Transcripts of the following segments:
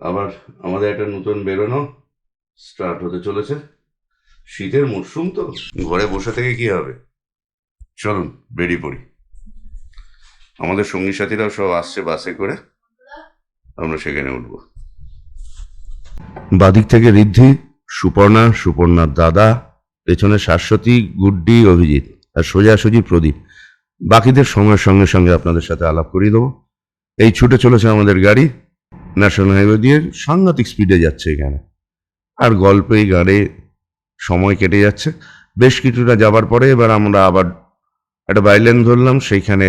আবার আমাদের একটা নতুন বেরোনো স্টার্ট হতে চলেছে। শীতের মরশুম তো, ঘরে বসে থেকে কি হবে? চলুন, বেরিয়ে পড়ি। আমাদের সঙ্গী সাথীরাও সব আসছে বাসে করে। আমরা সেখানে উঠব। বাদিক থেকে ঋদ্ধি, সুপর্ণা, সুপর্ণার দাদা, পেছনে শাশ্বতী, গুড্ডি, অভিজিৎ আর সোজাসুজি প্রদীপ। বাকিদের সময়ের সঙ্গে সঙ্গে আপনাদের সাথে আলাপ করিয়ে দেবো। এই ছুটে চলেছে আমাদের গাড়ি। ন্যাশনাল হাইওয়ে দিয়ে সাংঘাতিক স্পিডে যাচ্ছে এখানে। আর গল্পে গাড়ে সময় কেটে যাচ্ছে। বেশ কিছুটা যাবার পরে এবার আমরা আবার একটা বাইলেন ধরলাম, সেইখানে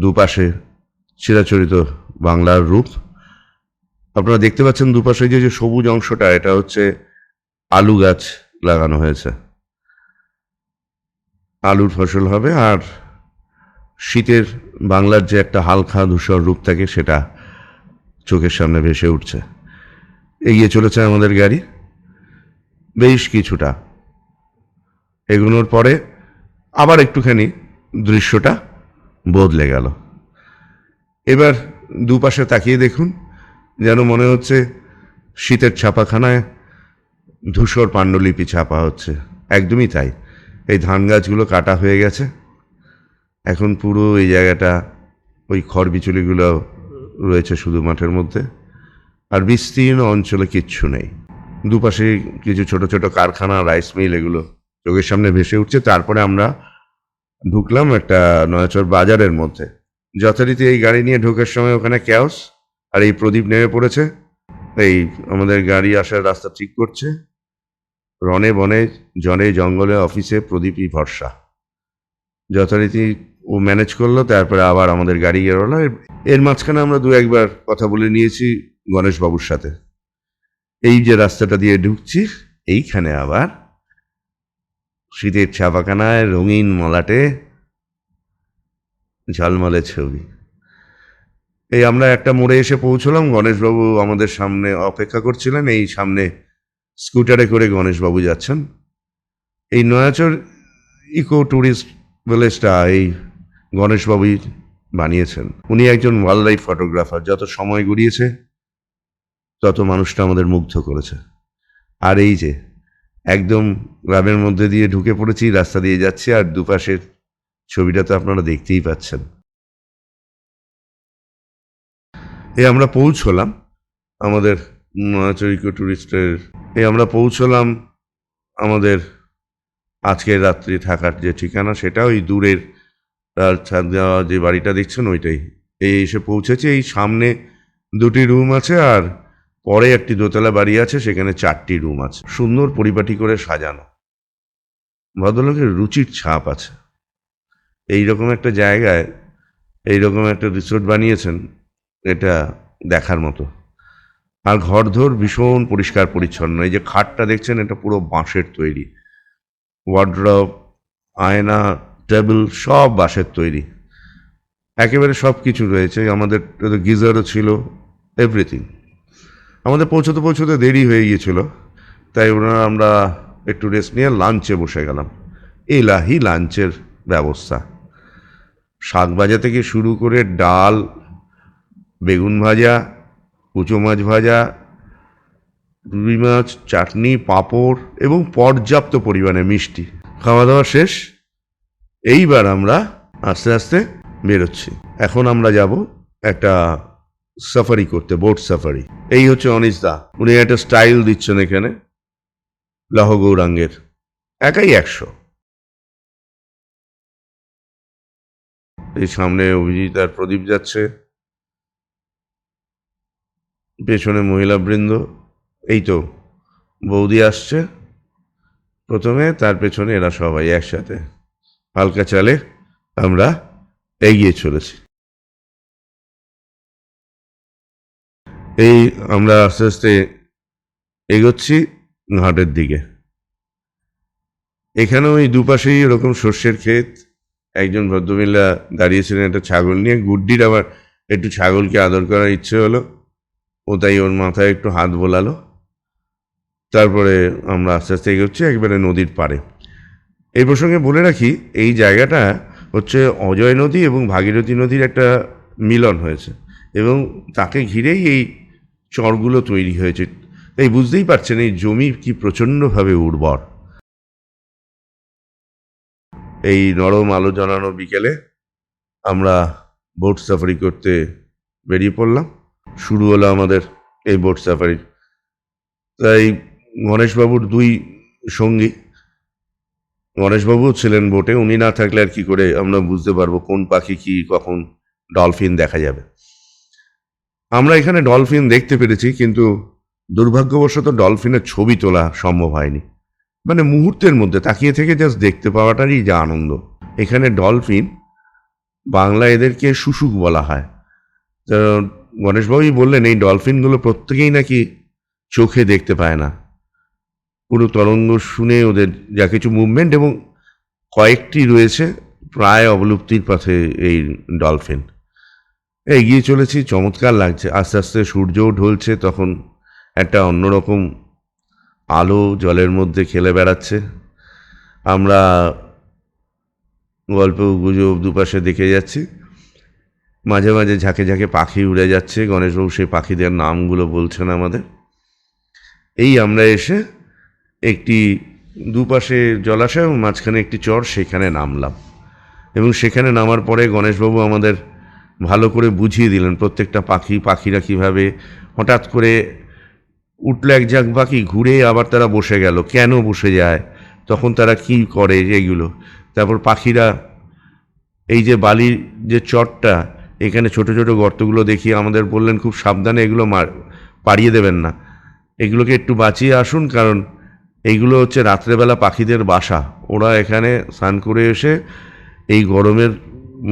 দুপাশে চিরাচরিত বাংলার রূপ। আপনারা দেখতে পাচ্ছেন দুপাশে যে যে সবুজ অংশটা, এটা হচ্ছে আলু গাছ লাগানো হয়েছে। আলুর ফসল হবে, আর শীতের বাংলার যে একটা হালকা ধূসর রূপ থাকে, সেটা চোখের সামনে ভেসে উঠছে। এগিয়ে চলেছে আমাদের গাড়ি। বেশ কিছুটা। এগুনোর পরে আবার একটুখানি দৃশ্যটা বদলে গেল। এবার দুপাশে তাকিয়ে দেখুন, যেন মনে হচ্ছে শীতের ছাপাখানায় ধূসর পাণ্ডুলিপি ছাপা হচ্ছে। একদমই তাই। এই ধান গাছগুলো কাটা হয়ে গেছে। এখন পুরো এই জায়গাটা, ওই খড় বিচুলিগুলো রয়েছে শুধু মাঠের মধ্যে। আর বিস্তীর্ণ অঞ্চলে কিচ্ছু নেই। দুপাশে কিছু ছোট ছোট কারখানা, রাইস মিল এগুলো চোখের সামনে ভেসে উঠছে। তারপরে আমরা ঢুকলাম একটা নয়াচর বাজারের মধ্যে। যথারীতি এই গাড়ি নিয়ে ঢোকার সময় ওখানে ক্যাওস আর এই প্রদীপ নেমে পড়েছে। এই আমাদের গাড়ি আসার রাস্তা ঠিক করছে। রনে বনে, জনে জঙ্গলে, অফিসে প্রদীপই ভরসা। যথারীতি ও ম্যানেজ করল, তারপরে আবার আমাদের গাড়ি এর- এর মাঝখানে আমরা দু একবার কথা বলে নিয়েছি গণেশবাবুর সাথে। এই যে রাস্তাটা দিয়ে ঢুকছি, এইখানে আবার শীতের ছাপাখানায় রঙিন মলাটে ঝলমলে ছবি। এই আমরা একটা মোড়ে এসে পৌঁছলাম, গণেশবাবু আমাদের সামনে অপেক্ষা করছিলেন, এই সামনে স্কুটারে করে গণেশবাবু যাচ্ছেন। এই নয়াচর ইকো ট্যুরিস্ট ভিলেজটা, এই গণেশবাবুই বানিয়েছেন। উনি একজন ওয়াইল্ড লাইফ ফটোগ্রাফার যত সময় গড়িয়েছে, তত মানুষটা আমাদের মুগ্ধ করেছে। আর এই যে, একদম গ্রামের মধ্যে দিয়ে ঢুকে পড়েছি, রাস্তা দিয়ে যাচ্ছি, আর দুপাশের ছবিটা তো আপনারা দেখতেই পাচ্ছেন। এ আমরা পৌঁছলাম আমাদের নয়াচরিকো ট্যুরিস্টের এ আমরা পৌঁছলাম আমাদের আজকের রাত্রি থাকার যে ঠিকানা সেটা ওই দূরের তার ছাদ যে বাড়িটা দেখছেন ওইটাই। এই এসে পৌঁছেছে, এই সামনে দুটি রুম আছে আর পরে একটি দোতলা বাড়ি আছে, সেখানে চারটি রুম আছে। সুন্দর পরিপাটি করে সাজানো। ভদ্রলোকের রুচির ছাপ আছে। এই রকম একটা জায়গায় এই রকম একটা রিসোর্ট বানিয়েছেন, এটা দেখার মতো। আর ঘরধর ভীষণ পরিষ্কার পরিচ্ছন্ন। এই যে খাটটা দেখছেন, এটা পুরো বাঁশের তৈরি। ওয়ার্ড্রপ, আয়না টেবিল সব বাঁশের তৈরি। একেবারে সব কিছু রয়েছে। আমাদের গিজারও ছিল এভরিথিং আমাদের পৌঁছতে পৌঁছতে দেরি হয়ে গিয়েছিল, তাই ওনারা আমরা একটু রেস্ট নিয়ে লাঞ্চে বসে গেলাম। এলাহি লাঞ্চের ব্যবস্থা। শাক ভাজা থেকে শুরু করে ডাল, বেগুন ভাজা, কুচো মাছ ভাজা, রুই মাছ, চাটনি, পাঁপড় এবং পর্যাপ্ত পরিমাণে মিষ্টি। খাওয়া দাওয়া শেষ এইবার আমরা আস্তে আস্তে বেরোচ্ছি। এখন আমরা যাব একটা সাফারি করতে বোট সাফারি এই হচ্ছে অনিস দা উনি একটা স্টাইল দিচ্ছেন এখানে লহ গৌরাঙ্গের একাই একশো। এই সামনে অভিজিৎ আর প্রদীপ যাচ্ছে। পেছনে মহিলা বৃন্দ এই তো, বৌদি আসছে। প্রথমে, তার পেছনে এরা সবাই একসাথে। হালকা চালে আমরা এগিয়ে চলেছি। এই আমরা আস্তে আস্তে এগোচ্ছি ঘাটের দিকে। এখানেও এই দুপাশেই এরকম সর্ষের ক্ষেত। একজন ভদ্রমহিলা দাঁড়িয়েছিলেন একটা ছাগল নিয়ে। গুড্ডির আবার একটু ছাগলকে আদর করার ইচ্ছে হলো। ও তাই ওর মাথায় একটু হাত বোলালো। তারপরে আমরা আস্তে আস্তে এগোচ্ছি, একবারে নদীর পাড়ে। এই প্রসঙ্গে বলে রাখি, এই জায়গাটা হচ্ছে অজয় নদী এবং ভাগীরথী নদীর একটা মিলন হয়েছে এবং তাকে ঘিরেই এই চরগুলো তৈরি হয়েছে। এই বুঝতেই পারছেন এই জমি কি প্রচণ্ডভাবে উর্বর। এই নরম আলো জ্বালানো বিকেলে আমরা বোট সাফারি করতে বেরিয়ে পড়লাম। শুরু হলো আমাদের এই বোট সাফারি। তাই গণেশবাবুর দুই সঙ্গী গণেশবাবুও ছিলেন বোটে, উনি না থাকলে আর কি করে আমরা বুঝতে পারব কোন পাখি কি, কখন ডলফিন দেখা যাবে। আমরা এখানে ডলফিন দেখতে পেরেছি, কিন্তু দুর্ভাগ্যবশত ডলফিনের ছবি তোলা সম্ভব হয়নি। মানে মুহূর্তের মধ্যে, তাকিয়ে থেকে জাস্ট দেখতে পাওয়াটারই যা আনন্দ। এখানে ডলফিন বাংলা এদেরকে শুশুক বলা হয়। তো গণেশবাবুই বললেন, এই ডলফিনগুলো প্রত্যেকেই নাকি চোখে দেখতে পায় না। পুরো তরঙ্গ শুনে ওদের যা কিছু মুভমেন্ট এবং কয়েকটি রয়েছে প্রায় অবলুপ্তির পথে এই ডলফিন এগিয়ে চলেছি, চমৎকার লাগছে। আস্তে আস্তে সূর্যও ঢলছে, তখন একটা অন্যরকম আলো জলের মধ্যে খেলে বেড়াচ্ছে। আমরা গল্প গুজব দুপাশে দেখে যাচ্ছি। মাঝে মাঝে ঝাঁকে ঝাঁকে পাখি উড়ে যাচ্ছে। গণেশবাবু সেই পাখিদের নামগুলো বলছেন আমাদের। এই আমরা এসে একটি দুপাশে জলাশয় এবং মাঝখানে একটি চর, সেখানে নামলাম। এবং সেখানে নামার পরে গণেশবাবু আমাদের ভালো করে বুঝিয়ে দিলেন, প্রত্যেকটা পাখি, পাখিরা কীভাবে হঠাৎ করে উঠল এক ঝাঁক পাখি, ঘুরে আবার তারা বসে গেল। কেন বসে যায়? তখন তারা কি করে এগুলো? তারপর পাখিরা এই যে বালির যে চটটা এখানে ছোট ছোট গর্তগুলো দেখিয়ে আমাদের বললেন, খুব সাবধানে এগুলো মার, পাড়িয়ে দেবেন না। এগুলোকে একটু বাঁচিয়ে আসুন, কারণ এইগুলো হচ্ছে রাত্রেবেলা পাখিদের বাসা। ওরা এখানে স্নান করে এসে এই গরমের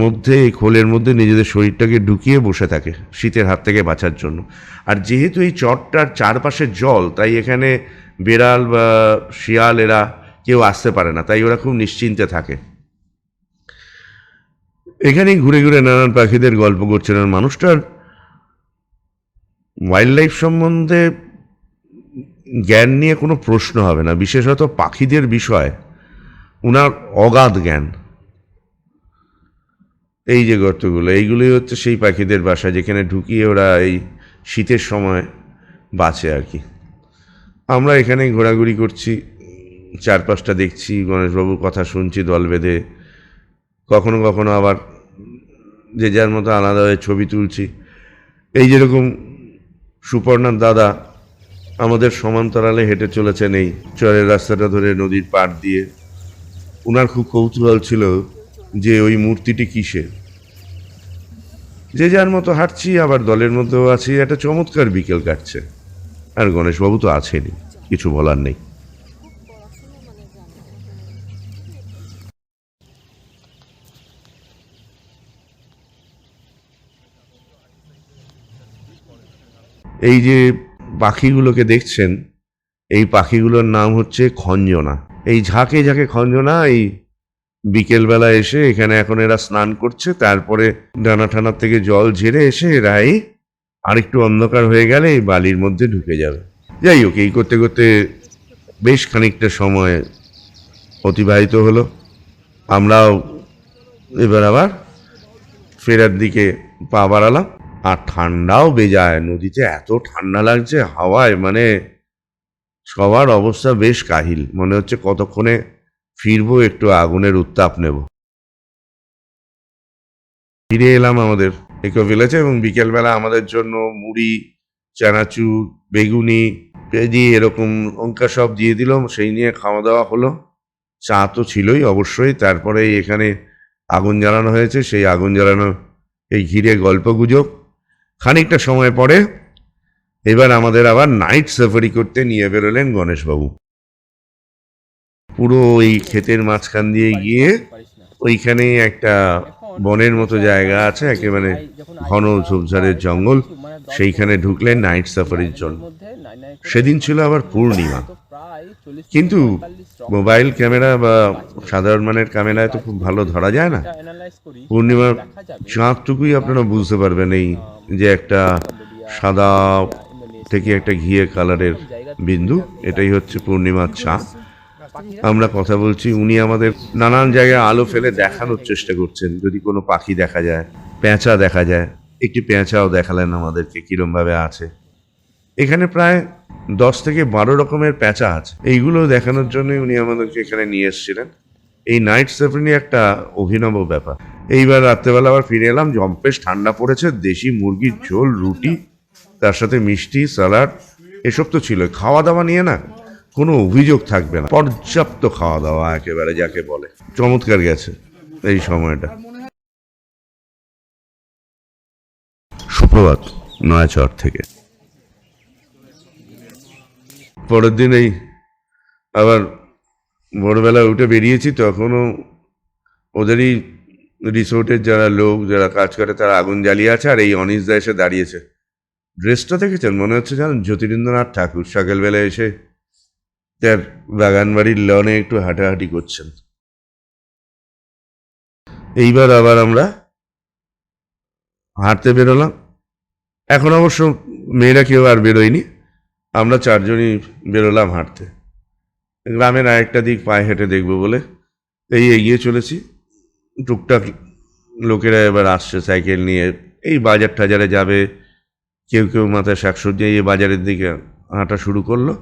মধ্যে, এই খোলের মধ্যে নিজেদের শরীরটাকে ঢুকিয়ে বসে থাকে শীতের হাত থেকে বাঁচার জন্য। আর যেহেতু এই চরটার চারপাশে জল, তাই এখানে বেড়াল বা শিয়াল এরা কেউ আসতে পারে না, তাই ওরা খুব নিশ্চিন্তে থাকে। এখানেই ঘুরে ঘুরে নানান পাখিদের গল্প করছেন আর মানুষটার ওয়াইল্ড লাইফ সম্বন্ধে জ্ঞান নিয়ে কোনো প্রশ্ন হবে না, বিশেষত পাখিদের বিষয়। উনার অগাধ জ্ঞান। এই যে গর্তগুলো, এইগুলোই হচ্ছে সেই পাখিদের বাসা, যেখানে ঢুকিয়ে ওরা এই শীতের সময় বাঁচে আর কি। আমরা এখানে ঘোরাঘুরি করছি, চারপাশটা দেখছি গণেশবাবুর কথা শুনছি দল বেঁধে। কখনো কখনো আবার যে যার মতো আলাদা হয়ে ছবি তুলছি। এই যেরকম সুপর্ণার দাদা আমাদের সমান্তরালে হেঁটে চলেছেন এই চরের রাস্তাটা ধরে নদীর পাড় দিয়ে। উনার খুব কৌতূহল ছিল যে ওই মূর্তিটি কিসের। যে যার মতো হাঁটছি, আবার দলের মধ্যেও আছি, একটা চমৎকার বিকেল কাটছে। আর গণেশবাবু তো আছেনই, কিছু বলার নেই। এই যে পাখিগুলোকে দেখছেন, এই পাখিগুলোর নাম হচ্ছে খঞ্জনা। এই ঝাঁকে ঝাঁকে খঞ্জনা, এই বিকেলবেলা এসে এখানে এখন এরা স্নান করছে, তারপরে ডানা ঠানার থেকে জল ঝেড়ে এসে এরা এই আরেকটু অন্ধকার হয়ে গেলে এই বালির মধ্যে ঢুকে যাবে। যাই হোক, এই করতে করতে বেশ খানিকটা সময় অতিবাহিত হলো। আমরাও এবার আবার ফেরার দিকে পা বাড়ালাম। আর ঠান্ডাও বেজায়, নদীতে এত ঠান্ডা লাগছে, হাওয়ায় মানে সবার অবস্থা বেশ কাহিল। মনে হচ্ছে কতক্ষণে ফিরবো, একটু আগুনের উত্তাপ নেব। ফিরে এলাম আমাদের ইকো ভিলেজে এবং বিকেলবেলা আমাদের জন্য মুড়ি চানাচুর বেগুনি, পেঁয়াজি, এরকম লঙ্কা সব দিয়ে দিলাম সেই নিয়ে খাওয়া দাওয়া হলো। চা তো ছিলই অবশ্যই, তারপরে এখানে আগুন জ্বালানো হয়েছে, সেই আগুন জ্বালানো, এই ঘিরে গল্প গুজব খানিকটা সময় পরে এবার আমাদের আবার নাইট সাফারি করতে নিয়ে বেরোলেন গণেশবাবু। পুরো ওই ক্ষেতের মাঝখান দিয়ে গিয়ে ওইখানে একটা বনের মতো জায়গা আছে, একেবারে ঘন ঝোপঝাড়ের জঙ্গল। সেইখানে ঢুকলেন নাইট সাফারির জন্য। সেদিন ছিল আবার পূর্ণিমা। কিন্তু মোবাইল ক্যামেরা বা সাধারণ মানের ক্যামেরায় তো খুব ভালো ধরা যায় না। পূর্ণিমার চাঁদটুকুই আপনারা বুঝতে পারবেন এই যে একটা সাদা থেকে একটা ঘিয়ে কালারের বিন্দু এটাই হচ্ছে পূর্ণিমার চাঁদ। আমরা কথা বলছি উনি আমাদের নানান জায়গায় আলো ফেলে দেখানোর চেষ্টা করছেন যদি কোনো পাখি দেখা যায় পেঁচা দেখা যায় একটি পেঁচাও দেখালেন আমাদেরকে কিরম ভাবে আছে। এখানে প্রায় দশ থেকে বারো রকমের প্যাঁচা আছে। এইগুলো দেখানোর জন্য উনি আমাদেরকে এখানে নিয়ে এসেছিলেন। এই নাইট সাফারি একটা অভিনব ব্যাপার। এইবার রাত্রেবেলা আবার ফিরে এলাম, জম্পেশ ঠান্ডা পড়েছে, দেশি মুরগির ঝোল, রুটি, তার সাথে মিষ্টি স্যালাড এসব তো ছিল খাওয়া দাওয়া নিয়ে না কোনো অভিযোগ থাকবে না। পর্যাপ্ত খাওয়া দাওয়া একেবারে যাকে বলে। চমৎকার গেছে এই সময়টা। সুপ্রভাত নয়াচর থেকে। পরের দিন এই আবার ভোরবেলা উঠে বেরিয়েছি, তখনও ওদেরই রিসোর্টের যারা লোক, যারা কাজ করে, তারা আগুন জ্বালিয়ে আছে আর এই অনিশদা এসে দাঁড়িয়েছে। ড্রেসটা দেখেছেন? মনে হচ্ছে জানেন জ্যোতিরিন্দ্রনাথ ঠাকুর। সকালবেলা এসে তার বাগান বাড়ির লনে একটু হাঁটাহাঁটি করছেন। এইবার আবার আমরা হাঁটতে বেরোলাম। এখন অবশ্য মেয়েরা কেউ আর বেরোয়নি। আমরা চারজনই বেরোলাম হাঁটতে। গ্রামের আরেকটা দিক পায়ে হেঁটে দেখব বলে। এই এগিয়ে চলেছি। টুকটাক লোকেরা এবার আসছে সাইকেল নিয়ে। এই বাজার টাজারে যাবে। কেউ কেউ মাথায় শাকসবজি এই বাজারের দিকে হাঁটা শুরু করল।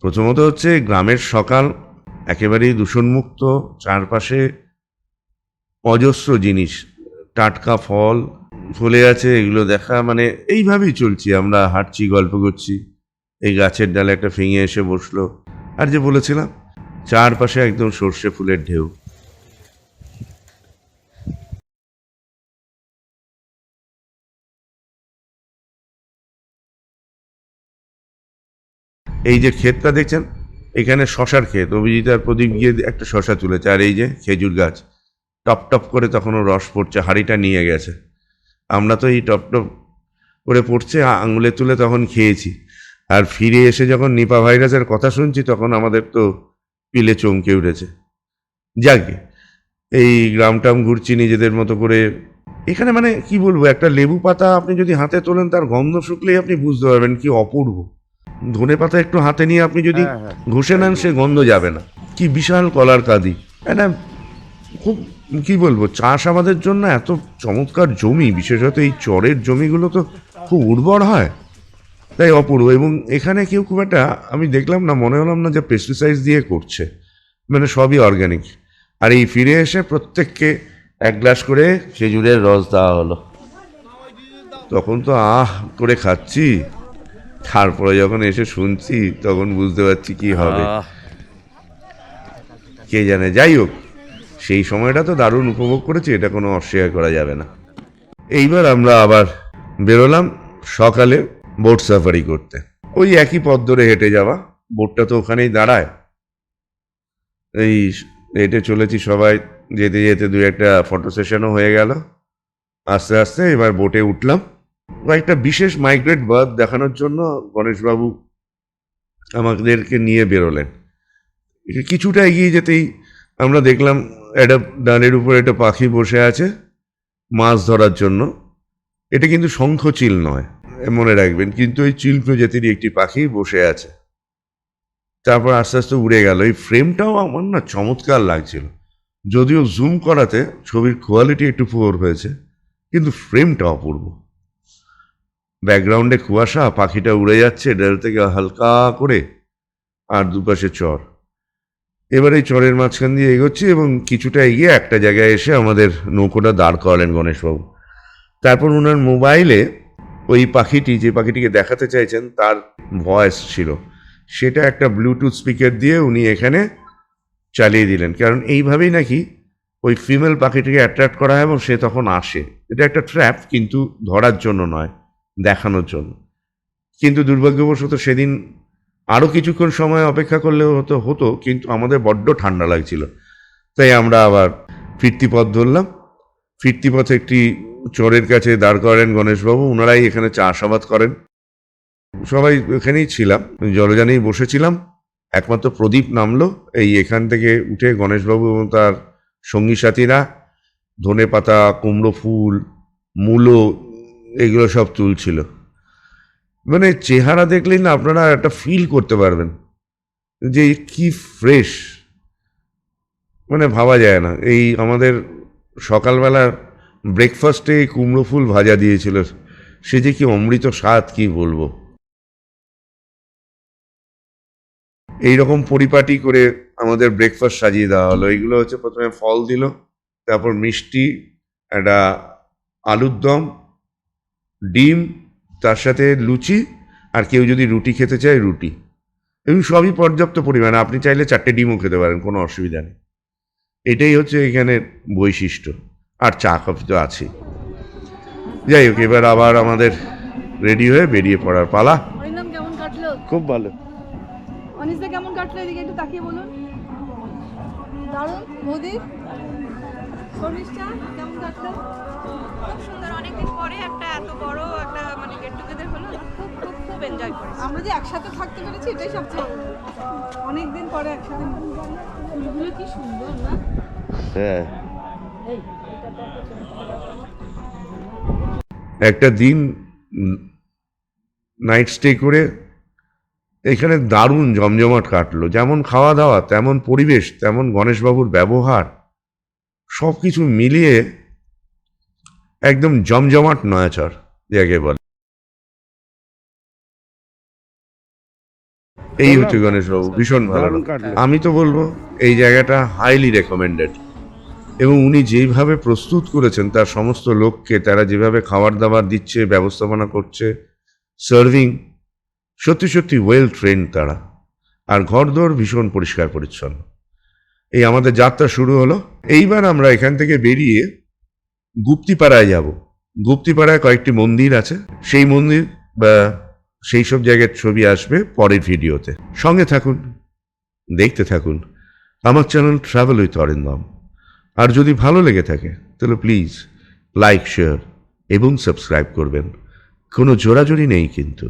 প্রথমত হচ্ছে গ্রামের সকাল একেবারেই দূষণমুক্ত, চারপাশে অজস্র জিনিস। টাটকা ফল ফলে আছে, এগুলো দেখা। মানে এইভাবেই চলছি। আমরা হাঁটছি, গল্প করছি। এই গাছের ডালে একটা ফিঙে এসে বসল। আর যে বলেছিলাম, চারপাশে একদম সর্ষে ফুলের ঢেউ। এই যে ক্ষেতটা দেখছেন, এখানে শশার ক্ষেত। অভিজিৎ আর প্রদীপ গিয়ে একটা শশা তুলেছে, আর এই যে খেজুর গাছ। টপ টপ করে তখনও রস পড়ছে, হাঁড়িটা নিয়ে গেছে। আমরা তো এই টপ টপ করে পড়ছে আঙুলে তুলে তখন খেয়েছি। আর ফিরে এসে যখন নিপা ভাইরাসের কথা শুনছি তখন আমাদের তো পিলে চমকে উঠেছে। যাকে এই গ্রামটাম ঘুরছি নিজেদের মতো করে। এখানে মানে কি বলব একটা লেবু পাতা আপনি যদি হাতে তোলেন তার গন্ধ শুকলেই আপনি বুঝতে পারবেন কি অপূর্ব। ধনে পাতা একটু হাতে নিয়ে আপনি যদি ঘষে নেন সে গন্ধ যাবে না। কি বিশাল কলার কাদি। না খুব কি বলব চাষ আমাদের জন্য এত চমৎকার জমি বিশেষত এই চরের জমিগুলো তো খুব উর্বর হয়। তাই অপূর্ব। এবং এখানে কেউ খুব একটা আমি দেখলাম না মনে হলাম না যে পেস্টিসাইড দিয়ে করছে। মানে সবই অর্গ্যানিক আর এই ফিরে এসে প্রত্যেককে এক গ্লাস করে খেজুরের রস দেওয়া হলো। তখন তো আহ করে খাচ্ছি। তারপরে যখন এসে শুনছি তখন বুঝতে পারছি কি হবে। কে জানে যাই হোক সেই সময়টা তো দারুণ উপভোগ করেছি এটা কোনো অস্বীকার করা যাবে না। এইবার আমরা আবার বেরোলাম সকালে। বোট সাফারি করতে। ওই একই পথ ধরে হেঁটে যাওয়া। বোটটা তো ওখানেই দাঁড়ায়। এই হেঁটে চলেছি সবাই। যেতে যেতে দু একটা ফটো সেশনও হয়ে গেল। আস্তে আস্তে এবার বোটে উঠলাম। কয়েকটা বিশেষ মাইগ্রেট বার্ড দেখানোর জন্য গণেশবাবু আমাদেরকে নিয়ে বেরোলেন। কিছুটা এগিয়ে যেতেই আমরা দেখলাম একটা ডালের উপর একটা পাখি বসে আছে মাছ ধরার জন্য। এটা কিন্তু শঙ্খচিল নয়। মনে রাখবেন, কিন্তু ওই চিল প্রজাতির একটি পাখি বসে আছে। তারপর আস্তে আস্তে উড়ে গেল। এই ফ্রেমটাও আমার না চমৎকার লাগছিল। যদিও জুম করাতে ছবির কোয়ালিটি একটু পুয়ার হয়েছে, কিন্তু ফ্রেমটা অপূর্ব। ব্যাকগ্রাউন্ডে কুয়াশা, পাখিটা উড়ে যাচ্ছে ডাল থেকে হালকা করে, আর দুপাশে চর। এবার এই চরের মাঝখান দিয়ে এগোচ্ছি এবং কিছুটা এগিয়ে একটা জায়গায় এসে আমাদের নৌকোটা দাঁড় করালেন গণেশবাবু। তারপর ওনার মোবাইলে ওই পাখিটি যে পাখিটিকে দেখাতে চাইছেন, তার ভয়েস ছিল। সেটা একটা ব্লুটুথ স্পিকার দিয়ে উনি এখানে চালিয়ে দিলেন। কারণ এইভাবেই নাকি ওই ফিমেল পাখিটিকে অ্যাট্রাক্ট করা হয় এবং সে তখন আসে। এটা একটা ট্র্যাপ কিন্তু ধরার জন্য নয়, দেখানোর জন্য। কিন্তু দুর্ভাগ্যবশত সেদিন আরও কিছুক্ষণ সময় অপেক্ষা করলেও হতো হতো, কিন্তু আমাদের বড্ড ঠান্ডা লাগছিল। তাই আমরা আবার ফিরতি পথ ধরলাম। ফিরতি পথে একটি চরের কাছে দাঁড় করেন গণেশবাবু। ওনারাই এখানে চাষাবাদ করেন। সবাই এখানেই ছিলাম, জলযানেই বসেছিলাম। একমাত্র প্রদীপ নামলো। এই এখান থেকে উঠে গণেশবাবু এবং তার সঙ্গী সাথীরা ধনে পাতা, কুমড়ো ফুল, মূলো, এগুলো সব তুলছিল। মানে চেহারা দেখলেই না আপনারা একটা ফিল করতে পারবেন যে কি ফ্রেশ মানে ভাবা যায় না। এই আমাদের সকালবেলা ব্রেকফাস্টে কুমড়ো ফুল ভাজা দিয়েছিল। সে যে কি অমৃত স্বাদ কি বলব? এই রকম পরিপাটি করে আমাদের ব্রেকফাস্ট সাজিয়ে দেওয়া হলো। এইগুলো হচ্ছে প্রথমে ফল দিল, তারপর মিষ্টি, একটা আলুর দম, ডিম, তার সাথে লুচি, আর কেউ যদি রুটি খেতে চায় রুটি। এবং সবই পর্যাপ্ত পরিমাণে। আপনি চাইলে চারটে ডিমও খেতে পারেন, কোনো অসুবিধা নেই। এটাই হচ্ছে এখানের বৈশিষ্ট্য। আর চা কফি তো আছেই। যাই হোক এবার আবার আমাদের রেডি হয়ে বেরিয়ে পড়ার পালা। অরিন্দম কেমন কাটলো? খুব ভালো। অনিসদা কেমন কাটলো এদিকে? একটু তাকিয়ে বলুন। দারুণ। মোদি শর্মিষ্ঠা কেমন কাটলো? খুব সুন্দর। অনেকদিন পরে একটা এত বড় একটা মানে গেট টুগেদার হলো খুব খুব খুব এনজয় করেছি। আমরা যে একসাথে থাকতে পেরেছি এটাই সবচেয়ে অনেক দিন পরে একসাথে। ফুলগুলো কি সুন্দর না? হ্যাঁ। একটা দিন নাইট স্টে করে এখানে দারুণ জমজমাট কাটলো। যেমন খাওয়া দাওয়া তেমন পরিবেশ তেমন গণেশবাবুর ব্যবহার সব কিছু মিলিয়ে একদম জমজমাট নয়াচর যাকে বলে। এই হচ্ছে গণেশবাবু ভীষণ ভালো। আমি তো বলব এই জায়গাটা হাইলি রেকমেন্ডেড এবং উনি যেইভাবে প্রস্তুত করেছেন তার সমস্ত লোককে তারা যেভাবে খাবার দাবার দিচ্ছে ব্যবস্থাপনা করছে সার্ভিং সত্যি সত্যি ওয়েল ট্রেন তারা। আর ঘরদোর ভীষণ পরিষ্কার পরিচ্ছন্ন। এই আমাদের যাত্রা শুরু হলো। এইবার আমরা এখান থেকে বেরিয়ে গুপ্তিপাড়ায় যাব। গুপ্তিপাড়ায় কয়েকটি মন্দির আছে। সেই মন্দির বা সেই সব জায়গার ছবি আসবে পরের ভিডিওতে। সঙ্গে থাকুন, দেখতে থাকুন। আমার চ্যানেল ট্রাভেল উইথ অরিন্দম আর যদি ভালো লেগে থাকে, তাহলে প্লিজ লাইক শেয়ার এবং সাবস্ক্রাইব করবেন। কোনো জোরাজোরি নেই কিন্তু।